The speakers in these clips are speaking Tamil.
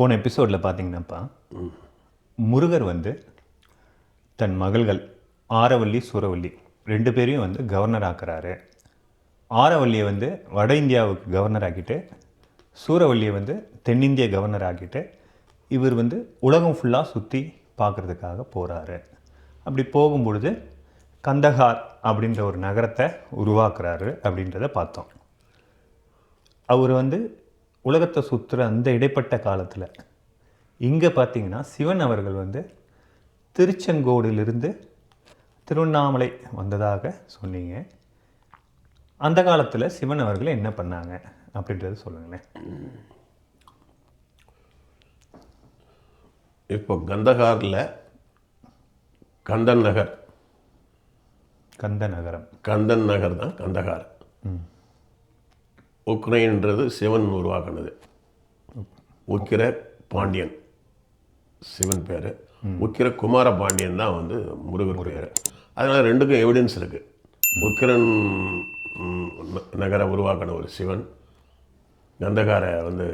போன எபிசோடில் பார்த்தீங்கன்னாப்பா முருகர் வந்து தன் மகள்கள் ஆரவல்லி சூரவல்லி ரெண்டு பேரையும் வந்து கவர்னர் ஆக்குறாரு. ஆரவல்லியை வந்து வட இந்தியாவுக்கு கவர்னர் ஆக்கிட்டு சூரவல்லியை வந்து தென்னிந்திய கவர்னர் ஆக்கிட்டு இவர் வந்து உலகம் ஃபுல்லாக சுற்றி பார்க்குறதுக்காக போகிறாரு அப்படி போகும்பொழுது கந்தஹார் அப்படின்ற ஒரு நகரத்தை உருவாக்குறாரு அப்படின்றத பார்த்தோம். அவர் வந்து உலகத்தை சுற்றுற அந்த இடைப்பட்ட காலத்தில் இங்கே பார்த்தீங்கன்னா சிவன் அவர்கள் வந்து திருச்செங்கோடிலிருந்து திருவண்ணாமலை வந்ததாக சொன்னீங்க. அந்த காலத்தில் சிவன் அவர்கள் என்ன பண்ணாங்க அப்படின்றத சொல்லுங்களேன். இப்போ கந்தகாரில் கந்தன் நகர். கந்த நகரம். கந்தன் நகர் தான் கந்தகார். உக்ரைன்ன்றது சிவன் உருவாக்குனது. உக்கிர பாண்டியன். சிவன் பேர். உக்கிர குமார பாண்டியன் தான் வந்து முருகன் பேர். அதனால் ரெண்டுக்கும் எவிடன்ஸ் இருக்குது உக்கிரன் நகரை உருவாக்கின ஒரு சிவன். கந்தகாரை வந்து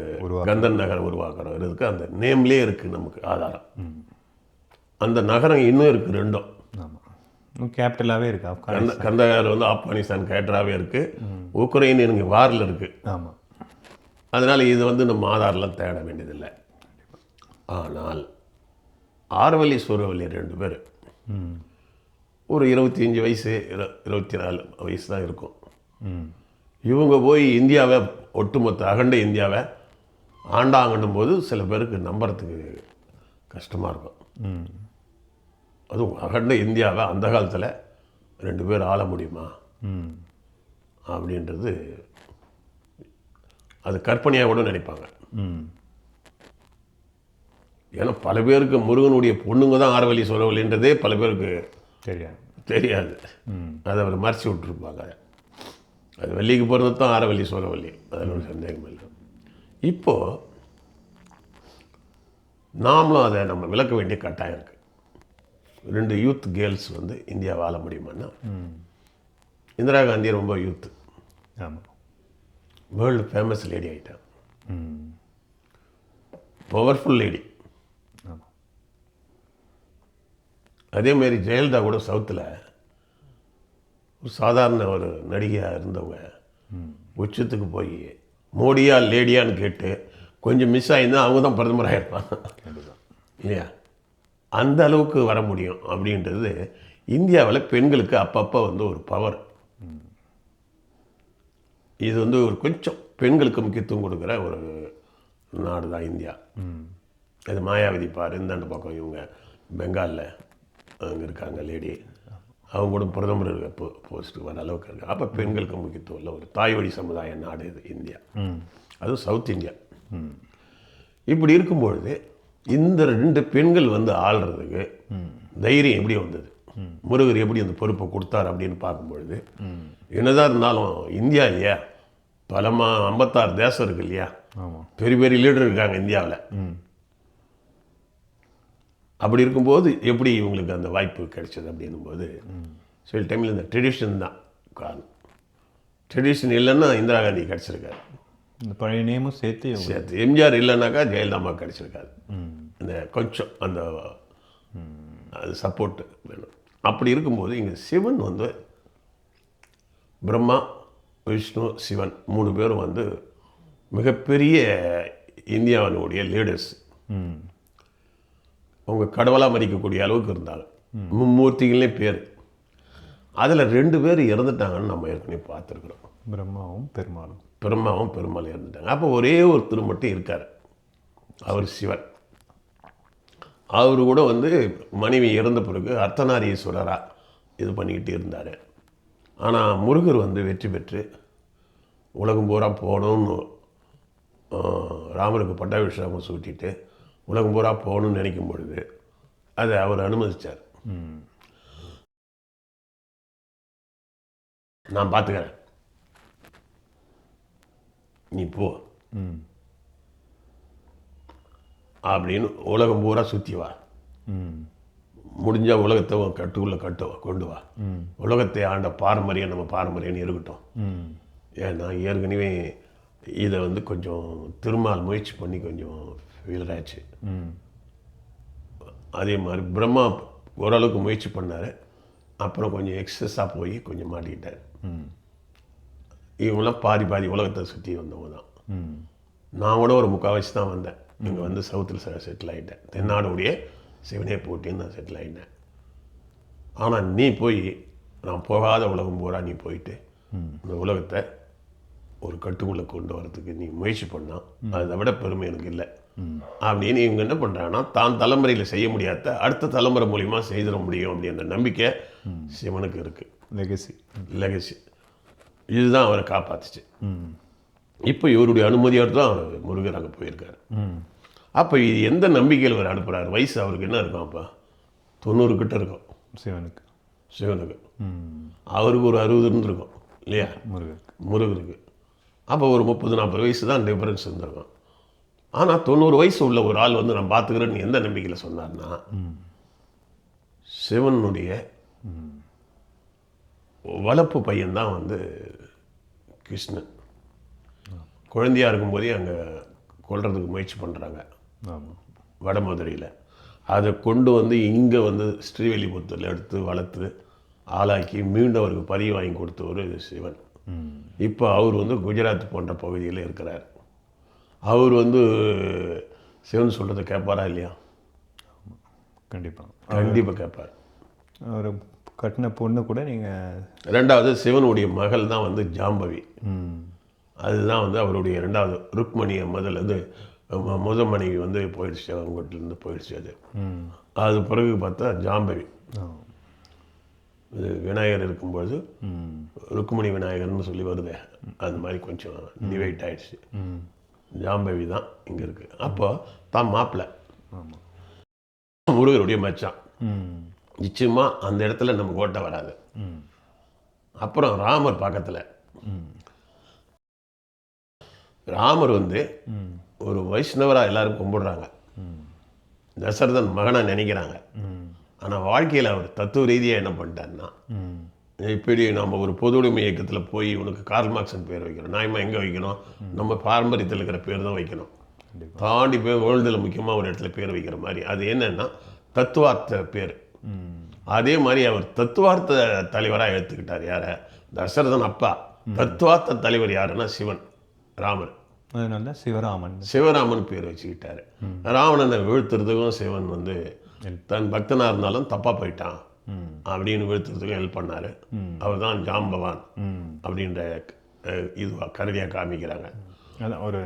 கந்தன் நகரை உருவாக்குறதுக்கு அந்த நேம்லேயே இருக்குது நமக்கு ஆதாரம். அந்த நகரம் இன்னும் இருக்குது ரெண்டும். ஆமாம் கேபிட்டலாகவே இருக்கு ஆப்கானிஸ்தான். கந்த கந்தகார் வந்து ஆப்கானிஸ்தான் கேட்டராகவே இருக்குது உக்ரைன் எனக்கு வாரில் இருக்குது ஆமாம் அதனால் இது வந்து நம்ம ஆதாரெலாம் தேட வேண்டியதில்லை. ஆனால் ஆரவல்லி சூரவல்லி ரெண்டு பேர். ஒரு இருபத்தி அஞ்சு வயசு இரு இருபத்தி நாலு வயசு தான் இருக்கும். இவங்க போய் இந்தியாவை ஒட்டுமொத்த அகண்ட இந்தியாவை ஆண்டாங்கன்னும் போது சில பேருக்கு நம்புறதுக்கு கஷ்டமாக இருக்கும். ம். அதுவும் அகண்ட இந்தியாவை அந்த காலத்தில் ரெண்டு பேர் ஆள முடியுமா? ம். அப்படின்றது அது கற்பனையாக கூட நினைப்பாங்க. ம். ஏன்னா பல பேருக்கு முருகனுடைய பொண்ணுங்க தான் ஆரவல்லி சோழவல்லின்றதே பல பேருக்கு தெரியாது. தெரியாது. அதை அவர் மறைச்சி விட்டுருப்பாங்க. அது வள்ளிக்கு பிறந்தது தான் ஆரவல்லி சோழவல்லி அதில் ஒரு சந்தேகம் இல்லை. இப்போது நாமளும் அதை நம்ம விளக்க வேண்டிய கட்டாயம் இருக்குது ரெண்டு யூத் கேர்ள்ஸ் வந்து இந்தியாவை ஆள முடியுமான்னா இந்திரா காந்தி ரொம்ப யூத்து ஆமாம் வேர்ல்டு ஃபேமஸ் லேடி ஆகிட்டான் பவர்ஃபுல் லேடி அதேமாரி ஜெயலலிதா கூட சவுத்தில் ஒரு சாதாரண ஒரு நடிகையாக இருந்தவங்க உச்சத்துக்கு போய் மோடியா லேடியான்னு கேட்டு கொஞ்சம் மிஸ் ஆகியிருந்தா அவங்க தான் பிரதமராக இருப்பாங்க இல்லையா? அந்த அளவுக்கு வர முடியும் அப்படின்றது இந்தியாவில் பெண்களுக்கு அப்பப்போ வந்து ஒரு பவர் இது வந்து ஒரு கொஞ்சம் பெண்களுக்கு முக்கியத்துவம் கொடுக்குற ஒரு நாடு தான் இந்தியா. அது மாயாவதி பாரு இந்தாண்ட பக்கம் இவங்க பெங்காலில் அங்கே இருக்காங்க லேடி அவங்க கூட பிரதமர் இருக்க போ போஸ்ட்டுக்கு வர அளவுக்கு இருக்கு. அப்போ பெண்களுக்கு முக்கியத்துவம் இல்லை. ஒரு தாய் வழி சமுதாய நாடு இது இந்தியா. அதுவும் சவுத் இந்தியா. இப்படி இருக்கும்பொழுது இந்த ரெண்டு பெண்கள் வந்து ஆள்றதுக்கு தைரியம் எப்படி வந்தது? முருகர் எப்படி அந்த பொறுப்பை கொடுத்தார் அப்படின்னு பார்க்கும்பொழுது என்னதான் இருந்தாலும் இந்தியா இல்லையா? பல மா ஐம்பத்தாறு தேசம் இருக்கு இல்லையா? பெரிய பெரிய லீடர் இருக்காங்க இந்தியாவில். அப்படி இருக்கும்போது எப்படி இவங்களுக்கு அந்த வாய்ப்பு கிடைச்சது அப்படின்னும்போது சில டைமில் இந்த ட்ரெடிஷன் தான் காரணம். ட்ரெடிஷன் இல்லைன்னா இந்திரா காந்தி கிடச்சிருக்காரு. இந்த பழைய நேமும் சேர்த்து சேர்த்து எம்ஜிஆர் இல்லைனாக்கா ஜெயலலிதா கிடச்சிருக்காது. இந்த கொஞ்சம் அந்த அது சப்போர்ட் வேணும். அப்படி இருக்கும்போது இங்கே சிவன் வந்து பிரம்மா விஷ்ணு சிவன் மூணு பேரும் வந்து மிகப்பெரிய இந்தியாவினுடைய லீடர்ஸ் அவங்க கடவுளாக மதிக்கக்கூடிய அளவுக்கு இருந்தாங்க. மும்மூர்த்திகளே பேர். அதில் ரெண்டு பேர் இறந்துட்டாங்கன்னு நம்ம ஏற்கனவே பார்த்துருக்குறோம். பிரம்மாவும் பெருமாளும். பெருமாவும் பெருமாள் இறந்துட்டாங்க. அப்போ ஒரே ஒருத்தர் மட்டும் இருக்கார். அவர் சிவன். அவர் கூட வந்து மனைவி இறந்த பிறகு அர்த்தநாரீஸ்வரராக இது பண்ணிக்கிட்டு இருந்தார். ஆனால் முருகர் வந்து வெற்றி பெற்று உலகம் பூரா போகணும்னு ராமருக்கு பட்டாபிஷேகம் சூட்டிட்டு உலகம் பூரா போகணும்னு நினைக்கும் பொழுது அதை அவர் அனுமதிச்சார். ம். நான் பார்த்துக்கிறேன் நீ போ. அப்படின்னு உலகம் பூரா சுற்றி வா. ம் முடிஞ்சால் உலகத்தை கட்டுக்குள்ளே கட்டு கொண்டு வா. ம் உலகத்தை ஆண்ட பாரம்பரியம் நம்ம பாரம்பரியம்னு இருக்கட்டும். ம் ஏன்னா ஏற்கனவே இதை வந்து கொஞ்சம் திருமால் முயற்சி பண்ணி கொஞ்சம் வீரராஜ் ம் அதே மாதிரி பிரம்மா ஓரளவுக்கு முயற்சி பண்ணார். அப்புறம் கொஞ்சம் எக்ஸஸாக போய் கொஞ்சம் மாட்டிக்கிட்டார். ம் இவங்களாம் பாதி பாதி உலகத்தை சுற்றி வந்தவங்க தான். நான் கூட ஒரு முக்கால்வாசி தான் வந்தேன். இங்கே வந்து சவுத்தில் செட்டில் ஆகிட்டேன் தென்னாடுடைய சிவனே போட்டின்னு நான் செட்டில் ஆகிட்டேன் ஆனால் நீ போய் நான் போகாத உலகம் பூரா நீ போயிட்டு இந்த உலகத்தை ஒரு கட்டுக்குள்ளே கொண்டு வரதுக்கு நீ முயற்சி பண்ணா அதை விட பெருமை எனக்கு இல்லை. அப்படின்னு இவங்க என்ன பண்ணுறாங்கன்னா தான் தலைமுறையில் செய்ய முடியாத அடுத்த தலைமுறை மூலிமா செய்திட முடியும் அப்படின்ற நம்பிக்கை சிவனுக்கு இருக்குது லெகசி லெகசி இதுதான் அவரை காப்பாத்துச்சு. ம் இப்போ இவருடைய அனுமதியோடு தான் அவர் முருகர் அங்கே போயிருக்காரு. ம் அப்போ இது எந்த நம்பிக்கையில் அவர் அனுப்புகிறார் வயசு அவருக்கு என்ன இருக்கும் அப்போ? தொண்ணூறு கிட்ட இருக்கும். சிவனுக்கு. சிவனுக்கு. ம் அவருக்கு ஒரு அறுபது இருந்திருக்கும் இல்லையா? முருகருக்கு. முருகருக்கு. அப்போ ஒரு முப்பது நாற்பது வயசு தான் டிஃபரன்ஸ் இருந்திருக்கும். ஆனால் தொண்ணூறு வயசு உள்ள ஒரு ஆள் வந்து நான் பார்த்துக்கிறேன்னு எந்த நம்பிக்கையில் சொன்னார்னா சிவனுடைய வளர்ப்பு பையன்தான் வந்து கிருஷ்ணன். குழந்தையா இருக்கும்போதே அங்கே கொல்றதுக்கு முயற்சி பண்ணுறாங்க வடமதுரையில் அதை கொண்டு வந்து இங்கே வந்து ஸ்ரீவில்லிபுத்தூரில் எடுத்து வளர்த்து ஆளாக்கி மீண்டும் அவருக்கு பதிவு வாங்கி கொடுத்தவர் சிவன். இப்போ அவர் வந்து குஜராத் போன்ற பகுதியில் இருக்கிறார். அவர் வந்து சிவன் சொல்கிறத கேட்பாரா இல்லையா? கண்டிப்பாக கண்டிப்பாக கேட்பார் அவர் கட்டின பொண்ணு கூட நீங்கள் ரெண்டாவது சிவனுடைய மகள் தான் வந்து ஜாம்பவி. அதுதான் வந்து அவருடைய ரெண்டாவது ருக்மணியை முதல்ல வந்து மு- முதல் மனைவி வந்து போயிடுச்சு அவங்ககிட்டருந்து போயிடுச்சு அது. அது பிறகு பார்த்தா ஜாம்பவி. இது விநாயகர் இருக்கும்பொழுது ருக்மணி விநாயகர்னு சொல்லி வருதே. அது மாதிரி கொஞ்சம் டிவைட் ஆயிடுச்சு. ம். ஜாம்பவி தான் இங்கே இருக்குது அப்போ தான் மாப்பிள்ளை முருகருடைய மச்சான். ம். நிச்சயமாக அந்த இடத்துல நமக்கு ஓட்ட வராது. அப்புறம் ராமர் பக்கத்தில். ராமர் வந்து ஒரு வைஷ்ணவராக எல்லாரும் கும்பிடுறாங்க. தசரதன் மகனை நினைக்கிறாங்க. ஆனால் வாழ்க்கையில் அவர் தத்துவ ரீதியாக என்ன பண்ணிட்டாருன்னா இப்படி நம்ம ஒரு பொது உடைமை இயக்கத்தில் போய் உனக்கு கார்ல் மார்க்சன் பேர் வைக்கணும். நியாயமாக எங்கே வைக்கணும்? நம்ம பாரம்பரியத்தில் இருக்கிற பேர் தான் வைக்கணும். தாண்டி போய் வேர்ல்டில் முக்கியமாக ஒரு இடத்துல பேர் வைக்கிற மாதிரி. அது என்னன்னா தத்துவார்த்த பேர். அதே மாதிரி அவர் தத்துவார்த்த தலைவராக எடுத்துக்கிட்டார் யாரை? தசரதன் அப்பா. தத்துவார்த்த தலைவர் யாருன்னா சிவன் ராமர். அதனால தான் சிவராமன். சிவராமன் பேர் வச்சுக்கிட்டாரு. ராவணனை வீழ்த்துறதுக்கும் சிவன் வந்து தன் பக்தனாக இருந்தாலும் தப்பாக போயிட்டான் அப்படின்னு வீழ்த்துறதுக்கும் ஹெல்ப் பண்ணாரு. அவர் தான் ஜாம்பவான் ம். அப்படின்ற அஹ், இதுவா கருதியாக காமிக்கிறாங்க. அதான் ஒரு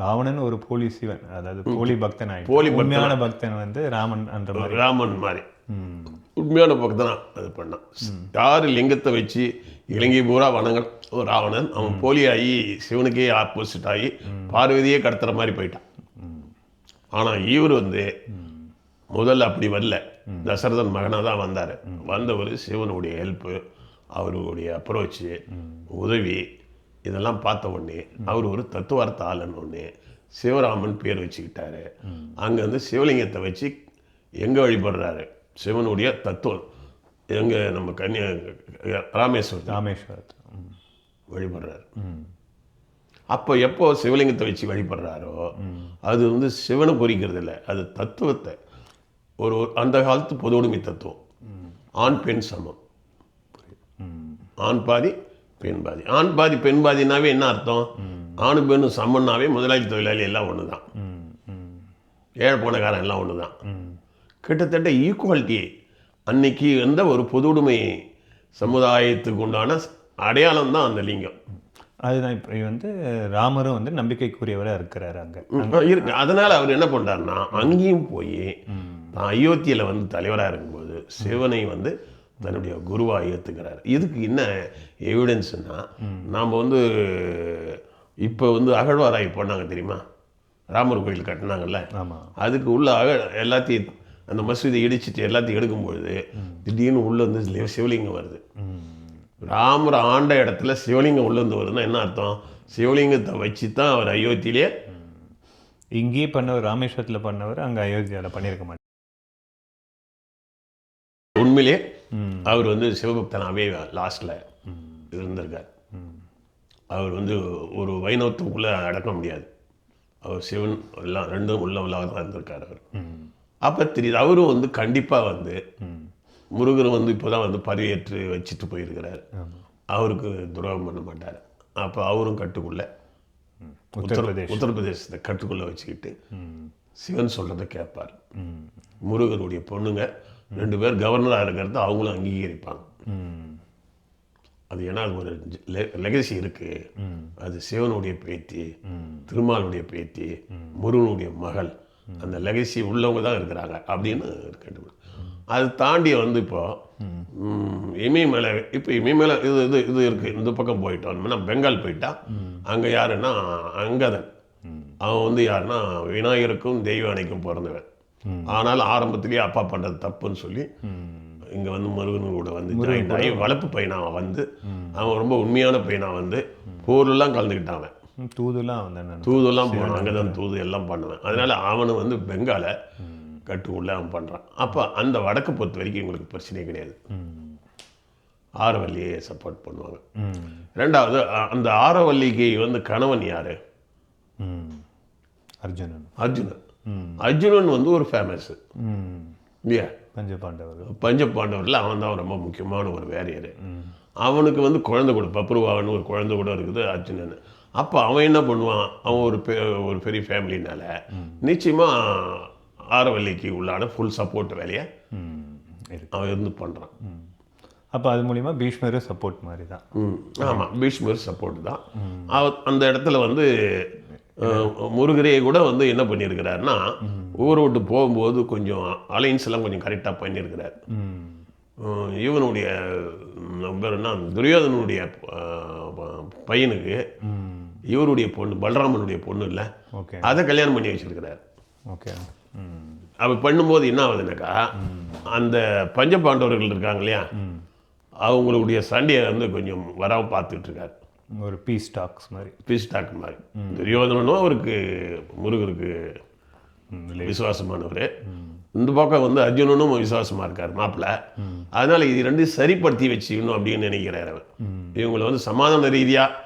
ராவணன் ஒரு போலி சிவன் அதாவது போலி பக்தன் ஆயிட்டு போலி. உண்மையான பக்தன் வந்து ராமன் அந்த மாதிரி. ராமன் மாதிரி. உண்மையான பக்தனா? அது பண்ணான். யார் லிங்கத்தை வச்சு இலங்கை பூரா ஒரு ராவணன். அவன் போலியாகி சிவனுக்கே ஆப்போசிட் ஆகி பார்வதியே கடத்துற மாதிரி போயிட்டான். ஆனால் இவர் வந்து முதல்ல அப்படி வரல. தசரதன் மகனாக தான் வந்தார். வந்தவர் சிவனுடைய ஹெல்ப்பு அவருடைய அப்ரோச்சு உதவி இதெல்லாம் பார்த்த உடனே அவர் ஒரு தத்துவார்த்த ஆளுன்னு ஒன்று சிவராமன் பேர் வச்சுக்கிட்டாரு. அங்கே வந்து சிவலிங்கத்தை வச்சு எங்கே வழிபடுறாரு? சிவனுடைய தத்துவம். எங்கே நம்ம கன்னியா ராமேஸ்வரத்தில் ம். வழிபடுறாரு. அப்போ எப்போ சிவலிங்கத்தை வச்சு வழிபடுறாரோ அது வந்து சிவனை குறிக்கிறது இல்லை அது தத்துவத்தை. ஒரு ஒரு- அந்த காலத்து பொதுவுடைமை தத்துவம். ஆண் பெண் சமம். ஆண் பாதி பெண் பாதி ஆண் பாதி பெண் பாதினாவே என்ன அர்த்தம்? ஆணு பெண்ணும் சமம்னாவே முதலாளி தொழிலாளி எல்லாம் ஒன்று தான் ஏழை போனக்காரன் எல்லாம் ஒன்று தான் கிட்டத்தட்ட ஈக்குவாலிட்டி அன்னைக்கு வந்த ஒரு பொதுவுடைமை சமுதாயத்துக்கு உண்டான அடையாளம் தான் அந்த லிங்கம். அதுதான் இப்போ வந்து ராமரும் வந்து நம்பிக்கைக்குரியவராக இருக்கிறாரு அங்கே. இருக்கு. அதனால அவர் என்ன பண்றாருன்னா அங்கேயும் போய் தான் அயோத்தியில் வந்து தலைவராக இருக்கும்போது சிவனை வந்து தன்னுடைய குருவா ஏற்றுக்கிறார் இதுக்கு என்ன எவிடன்ஸ்னா நாம் வந்து இப்போ வந்து அகழ்வாராய் பண்ணாங்க தெரியுமா? ராமர் கோயில் கட்டினாங்கல்ல? அதுக்கு உள்ள அக எல்லாத்தையும் அந்த மசூதி இடிச்சிட்டு எல்லாத்தையும் எடுக்கும்பொழுது திடீர்னு உள்ள வந்து சிவலிங்கம் வருது. ராமர் ஆண்ட இடத்துல சிவலிங்கம் உள்ள இருந்து வருதுன்னா என்ன அர்த்தம்? சிவலிங்கத்தை வச்சு தான் அவர் அயோத்தியிலே இங்கேயே பண்ணவர் ராமேஸ்வரத்தில் பண்ணவர் அங்கே அயோத்தியாவில் பண்ணியிருக்க மாட்டார். உண்மையிலே அவர் வந்து சிவபக்தனாகவே லாஸ்ட்டில் இருந்திருக்கார். அவர் வந்து ஒரு வைணவத்துக்குள்ளே அடக்க முடியாது. அவர் சிவன் எல்லாம் ரெண்டும் உள்ள உள்ளாக தான் இருந்திருக்காரு அவர். அப்போ தெரியுது அவரும் வந்து கண்டிப்பாக வந்து முருகர் வந்து இப்போ தான் வந்து பதவியேற்று வச்சுட்டு போயிருக்கிறார். அவருக்கு துரோகம் பண்ண மாட்டார். அப்போ அவரும் கட்டுக்குள்ள உத்தரப்பிரதேஷ் உத்தரப்பிரதேசத்தை கட்டுக்குள்ள வச்சுக்கிட்டு சிவன் சொல்கிறத கேட்பார். முருகருடைய பொண்ணுங்க ரெண்டு பேர் கவர்னராக இருக்கிறத அவங்களும் அங்கீகரிப்பாங்க. அது ஏன்னா அது ஒரு லெகசி இருக்கு. அது சிவனுடைய பேத்தி திருமாலுடைய பேத்தி முருகனுடைய மகள். அந்த லெகசி உள்ளவங்க தான் இருக்கிறாங்க அப்படின்னு கண்டுபிடி அது தாண்டி வந்து இப்போ இமயமலை இப்போ இமயமலை இது இது இது இருக்கு. இந்த பக்கம் போயிட்டோம்னா பெங்கால் போயிட்டா அங்கே யாருன்னா அங்கதன். அவன் வந்து யாருன்னா விநாயகருக்கும் தெய்வானைக்கும் பிறந்தவன். ஆனால் ஆரம்பத்திலேயே அப்பா பண்ணுறது தப்புன்னு சொல்லி இங்கே வந்து முருகன் கூட வந்து joint ஆகி வளர்ப்பு பையனா அவன் வந்து. அவன் ரொம்ப உண்மையான பையனா வந்து போர்லாம் கலந்துக்கிட்டான் அவன். தூதுலாம் வந்து என்ன தூதெல்லாம் போனான் அங்கே தான். தூது எல்லாம் பண்ணுவேன். அதனால அவனு வந்து பெங்காலை கட்டுக்குள்ள அவன் பண்ணுறான் அப்போ அந்த வடக்கு பொறுத்த வரைக்கும் எங்களுக்கு பிரச்சனையே கிடையாது. ஆரவல்லியை சப்போர்ட் பண்ணுவாங்க. ரெண்டாவது அந்த ஆரவல்லிக்கு வந்து கணவன் யாரு? அர்ஜுனன். அர்ஜுனன். அர்ஜுனன் வந்து ஒரு ஃபேமஸ் இல்லையா? பஞ்ச பாண்டவர்கள் பஞ்ச பாண்டவரில் அவன் தான் ரொம்ப முக்கியமான ஒரு வேரியர் அவனுக்கு வந்து குழந்தை கூட பப்ருவாகன்னு ஒரு குழந்தை கூட இருக்குது அர்ஜுனன். அப்போ அவன் என்ன பண்ணுவான்? அவன் ஒரு பெ ஒரு பெரிய ஃபேமிலினால நிச்சயமாக ஆரவல்லிக்கு உள்ளான ஃபுல் சப்போர்ட் வேலையை அவன் இருந்து பண்ணுறான் அப்போ அது மூலிமா பீஷ்மரும் சப்போர்ட் மாதிரி தான். ம். ஆமாம் பீஷ்மர் சப்போர்ட் தான். அந்த இடத்துல வந்து அஹ், முருகரே கூட வந்து என்ன பண்ணியிருக்கிறாருன்னா ஊரை விட்டு போகும்போது கொஞ்சம் அலைன்ஸ் எல்லாம் கொஞ்சம் கரெக்டாக பண்ணியிருக்கிறார். இவனுடைய ம், பேர் என்ன துரியோதனுடைய பையனுக்கு இவருடைய பொண்ணு பலராமனுடைய பொண்ணு இல்லை. அதை கல்யாணம் பண்ணி வச்சிருக்கிறார். ஓகே. ம். அப்படி பண்ணும்போது என்ன ஆகுதுனாக்கா அந்த பஞ்ச பாண்டவர்கள் இருக்காங்க இல்லையா அவங்களுடைய சண்டையை வந்து கொஞ்சம் வராமல் பார்த்துட்டு இருக்காரு. ஒரு பீஸ் டாக்ஸ் மாதிரி. பீஸ் டாக் மாதிரி. துரியோதனனும் அவருக்கு முருகருக்கு விசுவாசமானவர். இந்த பக்கம் வந்து அர்ஜுனனும் விசுவாசமாக இருக்கார் மாப்பிள்ள அதனால் இது ரெண்டையும் சரிப்படுத்தி வச்சுக்கணும் அப்படின்னு நினைக்கிறார் அவர். இவங்களை வந்து சமாதான ரீதியாக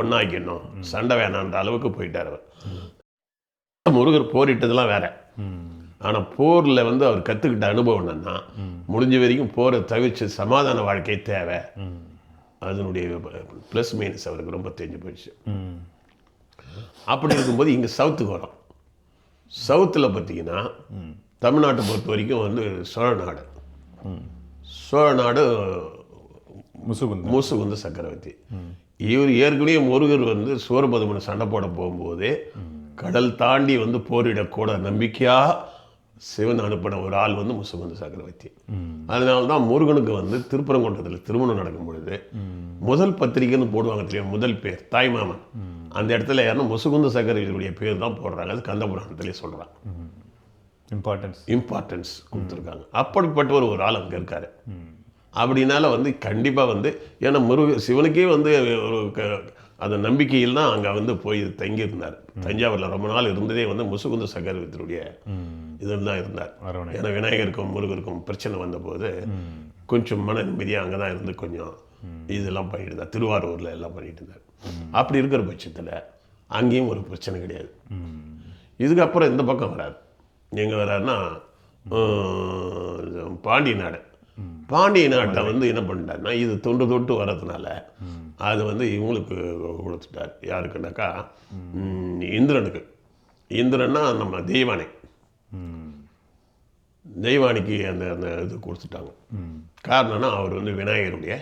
ஒன்னாக்கணும் சண்டை வேணான்ற அளவுக்கு போயிட்டார் அவர். முருகர் போரிட்டதெல்லாம் வேற. ம் போரில் வந்து அவர் கற்றுக்கிட்ட அனுபவம் என்னன்னா முடிஞ்ச வரைக்கும் போரை தவிர்த்து சமாதான வாழ்க்கை தேவை. அதனுடைய ப்ளஸ் மைனஸ் அவருக்கு ரொம்ப தெரிஞ்சு போயிடுச்சு. அப்படி இருக்கும்போது இங்கே சவுத்துக்கு வரோம். சவுத்தில் பார்த்தீங்கன்னா தமிழ்நாட்டை பொறுத்த வரைக்கும் வந்து சோழ நாடு. சோழ நாடு முசுகுந்தன் மூசுகுந்த சக்கரவர்த்தி. இவர் ஏற்கனவே முருகர் வந்து சூரபதுமனை சண்டை போட போகும்போது கடல் தாண்டி வந்து போரிடக்கூட நம்பிக்கையா சிவன் அனுப்பின ஒரு ஆள் வந்து முசுகுந்த சக்கரவர்த்தி அதனால தான் முருகனுக்கு வந்து திருப்பரங்குன்றத்தில் திருமணம் நடக்கும் பொழுது முதல் பத்திரிக்கைன்னு போடுவாங்க தெரியும்? முதல் பேர் தாய்மாமன். அந்த இடத்துல யாருன்னா முசுகுந்த சக்கரவர்த்தியுடைய பேர் தான் போடுறாங்க. அது கந்தபுராணத்திலே சொல்கிறாங்க இம்பார்ட்டன்ஸ் இம்பார்ட்டன்ஸ் கொடுத்துருக்காங்க. அப்படிப்பட்ட ஒரு ஆள் அங்கே இருக்காரு. அப்படின்னால வந்து கண்டிப்பாக வந்து ஏன்னா முருக சிவனுக்கே வந்து ஒரு அந்த நம்பிக்கையில் தான் அங்கே வந்து போய் தங்கியிருந்தார். தஞ்சாவூரில் ரொம்ப நாள் இருந்ததே வந்து முசுகுந்த சக்கரவர்த்தியுடைய இதில் தான் இருந்தார். ஏன்னா விநாயகருக்கும் முருகருக்கும் பிரச்சனை வந்தபோது கொஞ்சம் மன நிம்மதியாக அங்கே தான் இருந்து கொஞ்சம் இதெல்லாம் பண்ணிட்டு இருந்தார். திருவாரூரில் எல்லாம் பண்ணிட்டு இருந்தார். அப்படி இருக்கிற பட்சத்தில் அங்கேயும் ஒரு பிரச்சனை கிடையாது. இதுக்கப்புறம் இந்த பக்கம் வராரு. எங்கே வராருன்னா அஹ், பாண்டிய நாடு பாண்டிய நாட்டை வந்து என்ன பண்ணிட்டாருன்னா இது தொண்டு தொட்டு வர்றதுனால அது வந்து இவங்களுக்கு கொடுத்துட்டார். யாருக்குனாக்கா இந்திரனுக்கு. இந்திரன்னா நம்ம தெய்வானை. தெய்வானிக்கு அந்த அந்த இது கொடுத்துட்டாங்க. காரணம்னா அவர் வந்து விநாயகருடைய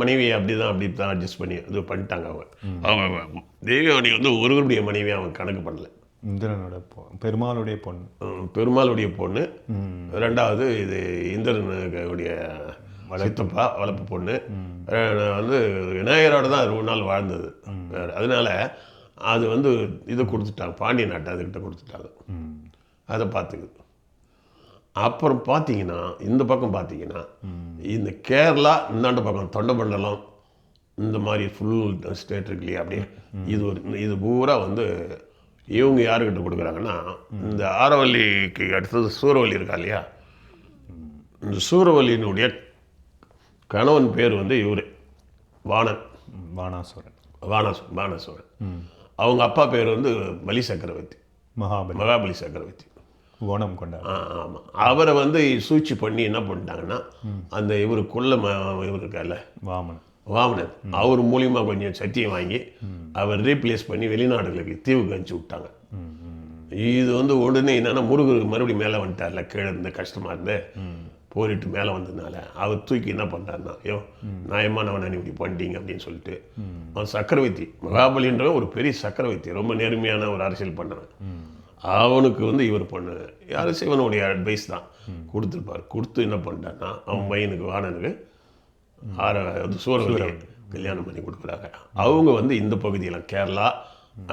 மனைவி அப்படி தான் அப்படி தான் அட்ஜஸ்ட் பண்ணி இது பண்ணிட்டாங்க அவங்க. அவங்க தெய்வானி வந்து ஒருவருடைய மனைவி அவங்க கணக்கு பண்ணல. இந்திரனோட பொ பெருமாளுடைய பொண்ணு பெருமாளுடைய பொண்ணு. ரெண்டாவது இது இந்திரனுடைய சித்தப்பா வளர்ப்பு பொண்ணு. வந்து விநாயகரோட தான் ரொம்ப நாள் வாழ்ந்தது. அதனால அது வந்து இது கொடுத்துட்டாங்க. பாண்டிய நாட்டை அதுக்கிட்ட கொடுத்துட்டாங்க. அதை பார்த்துக்குது அப்புறம் பார்த்தீங்கன்னா இந்த பக்கம் பார்த்தீங்கன்னா இந்த கேரளா இந்தாண்ட பக்கம் தொண்டமண்டலம் இந்த மாதிரி ஃபுல் ஸ்டேட் இருக்கு இல்லையா அப்படியே. இது ஒரு இது பூரா வந்து இவங்க யாருக்கிட்ட கொடுக்குறாங்கன்னா இந்த ஆரவல்லிக்கு அடுத்தது சூரவல்லி இருக்கா இல்லையா? இந்த சூரவல்லியினுடைய கணவன் பேர் வந்து இவர் வாணன். ம், வானாசுரன் வானாசு வானசோரன். அவங்க அப்பா பேர் வந்து பலி சக்கரவர்த்தி. மகாபலி. மகாபலி சக்கரவர்த்தி. ஓணம் கொண்டாடு. ஆமாம் அவரை வந்து சூழ்ச்சி பண்ணி என்ன பண்ணிட்டாங்கன்னா அந்த இவருக்குள்ள ம இவர் இருக்கார்ல வாமனன். வாமனன் அவர் மூலியமா கொஞ்சம் சத்தியம் வாங்கி அவர் ரீப்ளேஸ் பண்ணி வெளிநாடுகளுக்கு தீவுக்கு அனுப்பிச்சு விட்டாங்க. இது வந்து உடனே என்னன்னா முருகருக்கு மறுபடியும் மேலே வந்துட்டார்ல கீழே இருந்த கஷ்டமா இருந்து போரிட்டு மேலே வந்ததுனால அவர் தூக்கி என்ன பண்ணுறாருன்னா ஐயோ நியாயமானவன் இப்படி பண்ணிட்டீங்க அப்படின்னு சொல்லிட்டு அவன் சக்கரவர்த்தி மகாபலின்றவன் ஒரு பெரிய சக்கரவர்த்தி ரொம்ப நேர்மையான ஒரு அரசியல் பண்ணவன். அவனுக்கு வந்து இவர் பண்ண யாரும் சிவனுடைய அட்வைஸ் தான். கொடுத்துருப்பார். கொடுத்து என்ன பண்ணிட்டான்னா அவன் பையனுக்கு வாணனுக்கு வந்து சூரவல்லி கல்யாணம் பண்ணி கொடுக்குறாங்க. அவங்க வந்து இந்த பகுதியில் கேரளா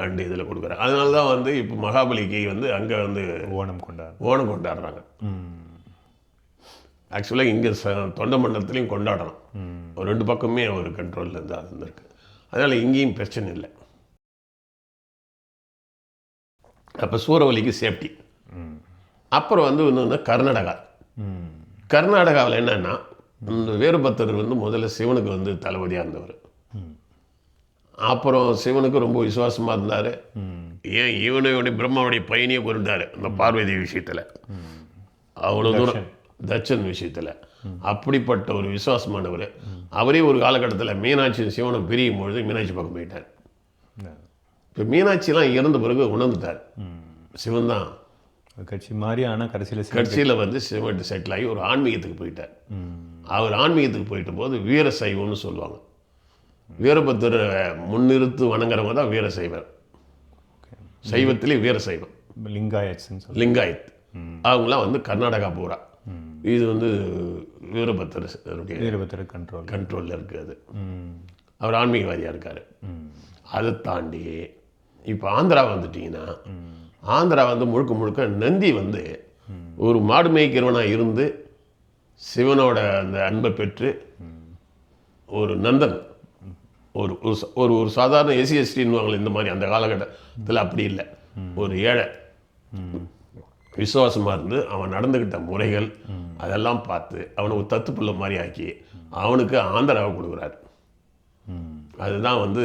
அண்ட் இதில் கொடுக்குறாங்க. அதனால தான் வந்து இப்போ மகாபலிக்கு வந்து அங்கே வந்து ஓணம் கொண்டாடு ஓணம் கொண்டாடுறாங்க. ஆக்சுவலாக இங்கே ச தொண்டை மண்டலத்துலேயும் கொண்டாடணும். ஒரு ரெண்டு பக்கமே ஒரு கண்ட்ரோலில் இருந்து அது இருந்திருக்கு. அதனால் இங்கேயும் பிரச்சனை இல்லை. அப்போ சூறாவளிக்கு சேஃப்டி அப்புறம் வந்து இன்னொன்று கர்நாடகா. கர்நாடகாவில் என்னன்னா வீரபத்தர் வந்து முதல்ல சிவனுக்கு வந்து தளபதியாக இருந்தவர் ம், அப்புறம் சிவனுக்கு ரொம்ப விசுவாசமாக இருந்தார். ஏன் இவனுடைய பிரம்மாவுடைய பையனையே கொண்டார் இந்த பார்வதி விஷயத்தில். அவ்வளோ தூரம் தட்சன். விஷயத்தில். அப்படிப்பட்ட ஒரு விசுவாசமானவர். அவரே ஒரு காலகட்டத்தில் மீனாட்சி சிவனை பிரியும் பொழுது மீனாட்சி பக்கம் போயிட்டார். இப்போ மீனாட்சிலாம் இறந்த பிறகு உணர்ந்துட்டார். சிவன் தான். கட்சி மாறி ஆனால் கடைசியில் கட்சியில் வந்து சிவன் செட்டில் ஆகி ஒரு ஆன்மீகத்துக்கு போயிட்டார். அவர் ஆன்மீகத்துக்கு போயிட்ட போது வீர சைவம்னு சொல்லுவாங்க. வீரபத்திர முன்னிறுத்து வணங்குறவங்க தான் வீர சைவர் சைவத்திலே வீர சைவம். சொல்லி லிங்காயத். அவங்களாம் வந்து கர்நாடகா பூரா. இது வந்து வீரபத்திரருடைய வீரபத்திர கண்ட்ரோல் கண்ட்ரோலில் இருக்குது. அது அவர் ஆன்மீகவாதியாக இருக்கார். அதை தாண்டி இப்போ ஆந்திரா வந்துட்டீங்கன்னா ஆந்திரா வந்து முழுக்க முழுக்க நந்தி வந்து ஒரு மாடு மேய்க்கிறவனாக இருந்து சிவனோட அந்த அன்பை பெற்று ஒரு நந்தன் ஒரு ஒரு ஒரு சாதாரண எஸ்சி எஸ்டின்னுவாங்களே இந்த மாதிரி அந்த காலகட்டத்தில் அப்படி இல்லை. ஒரு ஏழை. விசுவாசமாக இருந்து அவன் நடந்துக்கிட்ட முறைகள் அதெல்லாம் பார்த்து அவனை ஒரு தத்துப்புள்ள மாதிரி ஆக்கி அவனுக்கு ஆந்திராவை கொடுக்குறாரு. அதுதான் வந்து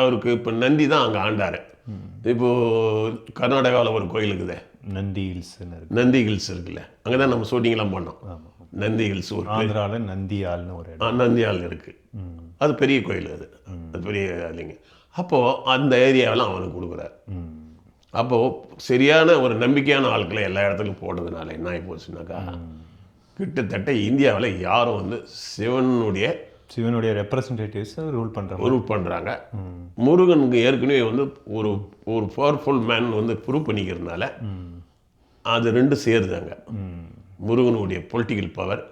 அவருக்கு இப்போ நந்தி தான் அங்கே ஆண்டார். இப்போது கர்நாடகாவில் ஒரு கோயில் இருக்குதே. நந்தி இருக்கு? நந்தி ஹில்ஸ் இருக்குல்ல. அங்கே தான் நம்ம ஷூட்டிங்லாம் பண்ணோம். ஆமாம் நந்தி ஹில்ஸ் ஒரு ஆந்திராவில் நந்தியால்னு ஒரு இடம். நந்தியால் இருக்குது அது பெரிய கோயில் அது. அது பெரிய இல்லைங்க அப்போது அந்த ஏரியாவெல்லாம் அவனுக்கு கொடுக்குறாரு. அப்போது சரியான ஒரு நம்பிக்கையான ஆட்களை எல்லா இடத்துலையும் போடுறதுனால என்ன ஆகி போச்சுனாக்கா கிட்டத்தட்ட இந்தியாவில் யாரும் வந்து சிவனுடைய சிவனுடைய ரெப்ரசன்டேட்டிவ்ஸ் ரூல் பண்ணுறாங்க ப்ரூவ் பண்ணுறாங்க முருகனுக்கு ஏற்கனவே வந்து ஒரு ஒரு பவர்ஃபுல் மேன் வந்து ப்ரூவ் பண்ணிக்கிறதுனால அது ரெண்டு சேருதாங்க முருகனுடைய பொலிட்டிக்கல் பவர்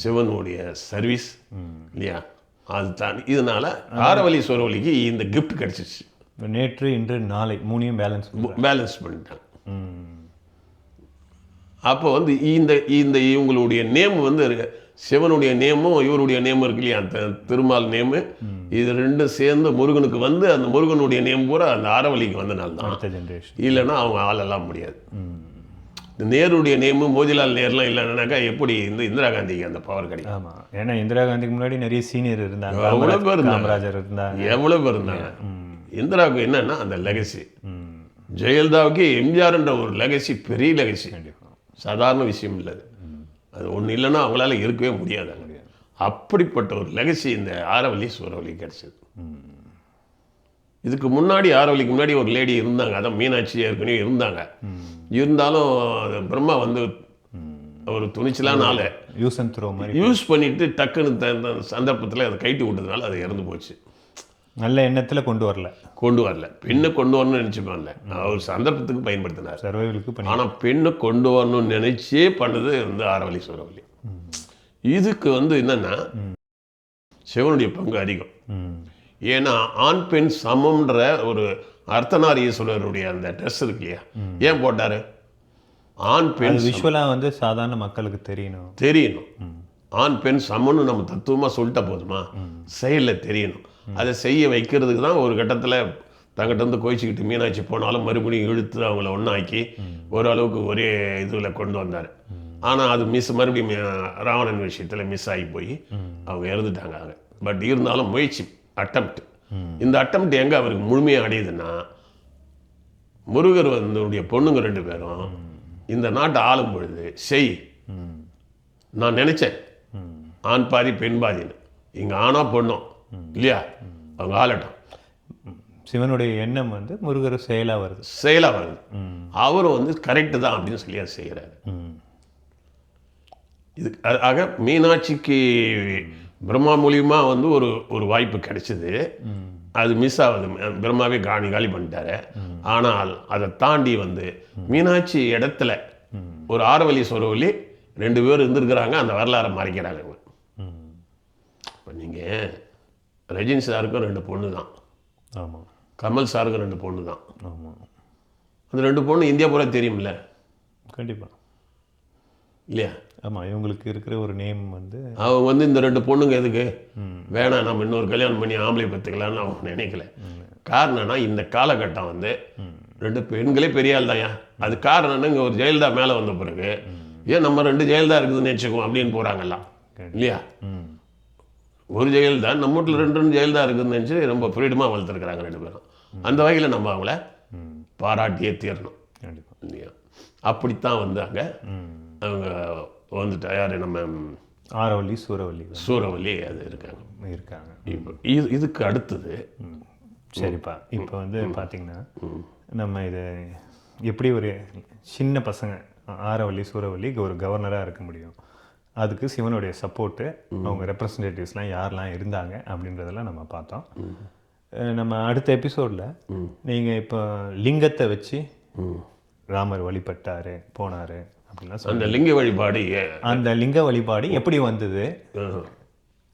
சிவனுடைய சர்வீஸ் இல்லையா? அது தான் இதனால ஆரவலி சோரவலிக்கு இந்த கிஃப்ட் கிடச்சிச்சு. நேற்று இன்று நாளை மூணையும் பேலன்ஸ் பேலன்ஸ் பண்ணிட்டாங்க. அப்போ வந்து இந்த இந்த இவங்களுடைய நேம் வந்து. சிவனுடைய நேமும் இவருடைய நேமும் இருக்கு இல்லையா? அந்த திருமால் நேமு இது ரெண்டும் சேர்ந்து முருகனுக்கு வந்து அந்த முருகனுடைய நேம் பூரா அந்த ஆரவலிக்கு வந்தனால தான் அடுத்த ஜென்ரேஷன் இல்லைன்னா அவங்க ஆளெல்லாம் முடியாது. இந்த நேருடைய நேமு மோதிலால் நேர்லாம் இல்லைன்னாக்கா எப்படி இந்த இந்திரா காந்திக்கு அந்த பவர் கிடைக்கும்? ஆமாம் ஏன்னா இந்திரா காந்திக்கு முன்னாடி நிறைய சீனியர் இருந்தாங்க. காமராஜ் பேர் இருந்தாங்க. காமராஜர் இருந்தாங்க. எவ்வளோ பேர் இருந்தாங்க? இந்திராவுக்கு என்னன்னா அந்த லெகசி ஜெயலலிதாவுக்கு எம்ஜிஆர்ன்ற ஒரு லெகசி பெரிய லெகசி சாதாரண விஷயம் இல்லை அது. ஒன்று இல்லைன்னா அவங்களால இருக்கவே முடியாது. அப்படிப்பட்ட ஒரு லெகசி இந்த ஆரவல்லி சூரவல்லி கிடைச்சது. இதுக்கு முன்னாடி ஆரவல்லிக்கு முன்னாடி ஒரு லேடி இருந்தாங்க. அதான் மீனாட்சி ஏற்கனவே இருந்தாங்க. இருந்தாலும் பிரம்மா வந்து ஒரு துணிச்சலான ஆளு. யூஸ் அண்ட் த்ரோ மாதிரி யூஸ் பண்ணிட்டு டக்குன்னு சந்தர்ப்பத்தில் அதை கைட்டி விட்டதுனால அது இறந்து போச்சு. நல்ல எண்ணத்தில் கொண்டு வரல. கொண்டு வரல. பெண்ணை கொண்டு வரணும்னு நினச்சிப்பான்ல அவர் சந்தர்ப்பத்துக்கு பயன்படுத்தினார். சர்வைவலுக்கு ஆனால் பெண்ணை கொண்டு வரணும்னு நினைச்சே பண்ணது வந்து ஆரவழி சூரவல்லி இதுக்கு வந்து என்னன்னா சிவனுடைய பங்கு அதிகம். ம். ஏன்னா ஆண் பெண் சமம்ன்ற ஒரு அர்த்தநாரீஸ்வரருடைய அந்த ட்ரெஸ் இருக்கு இல்லையா? ஏன் போட்டாரு? ஆண் பெண் விஷுவலாக வந்து சாதாரண மக்களுக்கு தெரியணும். தெரியணும். ஆண் பெண் சமம்னு நம்ம தத்துவமாக சொல்லிட்ட போதுமா? செயலில் தெரியணும். அதை செய்ய வைக்கிறதுக்கு தான் ஒரு கட்டத்தில் தங்கிட்ட இருந்து கோயிச்சுக்கிட்டு மீனாட்சி போனாலும் மறுபடியும் இழுத்து அவங்கள ஒன்றாக்கி ஓரளவுக்கு ஒரே இதில் கொண்டு வந்தார். ஆனால் அது மிஸ் மறுபடியும் ராவணன் விஷயத்தில் மிஸ் ஆகி போய் அவங்க இறந்துட்டாங்க பட் இருந்தாலும் முயற்சி. அட்டம்ப்ட் இந்த அட்டம்ப்ட் எங்கே அவருக்கு முழுமையாக அடையுதுன்னா முருகர் வந்து பொண்ணுங்க ரெண்டு பேரும் இந்த நாட்டை ஆளும் பொழுது செய் நான் நினைச்சேன். ஆண் பாதி பெண் பாதின்னு. இங்க ஆணோ பொண்ணோ இல்லையா? அவங்க ஆளட்டும். சிவனுடைய எண்ணம் வந்து முருகர் செயலாக வருது. செயலா வருது. அவரும் வந்து கரெக்டு தான் அப்படின்னு சொல்லி அதை செய்கிறாரு இது ஆக மீனாட்சிக்கு பிரம்மா மூலியமா வந்து ஒரு ஒரு வாய்ப்பு கிடைச்சது. அது மிஸ் ஆகுது. பிரம்மாவே காணி காலி பண்ணிட்டாரு. ஆனால் அதை தாண்டி வந்து மீனாட்சி இடத்துல ஒரு ஆரவழி சொரவழி ரெண்டு பேர் இருந்திருக்கிறாங்க. அந்த வரலாறை மறைக்கிறாங்க இப்போ நீங்கள் ரஜினி சாருக்கும் ரெண்டு பொண்ணு தான். ஆமாம் கமல் சாருக்கும் ரெண்டு பொண்ணு தான். ஆமாம் அந்த ரெண்டு பொண்ணு இந்தியா பூரா தெரியும்ல? கண்டிப்பாக இல்லையா? ஆமாம் இவங்களுக்கு இருக்கிற ஒரு நேம் வந்து அவங்க வந்து இந்த ரெண்டு பொண்ணுங்க எதுக்கு? வேணாம் நம்ம இன்னொரு கல்யாணம் பண்ணி ஆம்பளை பத்துக்கலாம்னு அவங்க நினைக்கல. காரணம்னா இந்த காலகட்டம் வந்து ரெண்டு பெண்களே பெரிய ஆள் தான்யா அது காரணம்னா இங்கே ஒரு ஜெயலலிதா மேலே வந்த பிறகு ஏன் நம்ம ரெண்டு ஜெயலலிதா இருக்குதுன்னு நினச்சிக்குவோம் அப்படின்னு போகிறாங்கல்லாம் இல்லையா? ஒரு ஜெயலலிதா நம்ம வீட்டில் ரெண்டு ரெண்டு ஜெயலலிதா இருக்குதுன்னு நினச்சி ரொம்ப ஃப்ரீடமாக வளர்த்துருக்குறாங்க ரெண்டு பேரும். அந்த வகையில் நம்ம அவங்கள பாராட்டியே தீரணும். இல்லையா? அப்படித்தான் வந்து அங்கே அவங்க வந்துட்டு யார் நம்ம ஆரவல்லி சூரவல்லி சூரவல்லி அது இருக்காங்க. இருக்காங்க. இப்போ இது இதுக்கு அடுத்தது. சரிப்பா. இப்போ வந்து பார்த்தீங்கன்னா நம்ம இது எப்படி ஒரு சின்ன பசங்க ஆரவல்லி சூரவல்லி ஒரு கவர்னராக இருக்க முடியும். அதுக்கு சிவனுடைய சப்போர்ட்டு அவங்க ரெப்ரசன்டேட்டிவ்ஸ்லாம் யாரெல்லாம் இருந்தாங்க அப்படின்றதெல்லாம் நம்ம பார்த்தோம். நம்ம அடுத்த எபிசோடில் நீங்கள் இப்போ லிங்கத்தை வச்சு ராமர் வழிபட்டாரு போனாரு. அப்படின்லாம் சொல்லி அந்த லிங்க வழிபாடு அந்த லிங்க வழிபாடு எப்படி வந்தது?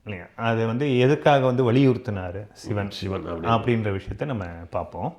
இல்லையா? அது வந்து எதுக்காக வந்து வலியுறுத்தினாரு சிவன்? சிவன் அப்படி. அப்படின்ற விஷயத்த நம்ம பார்ப்போம்.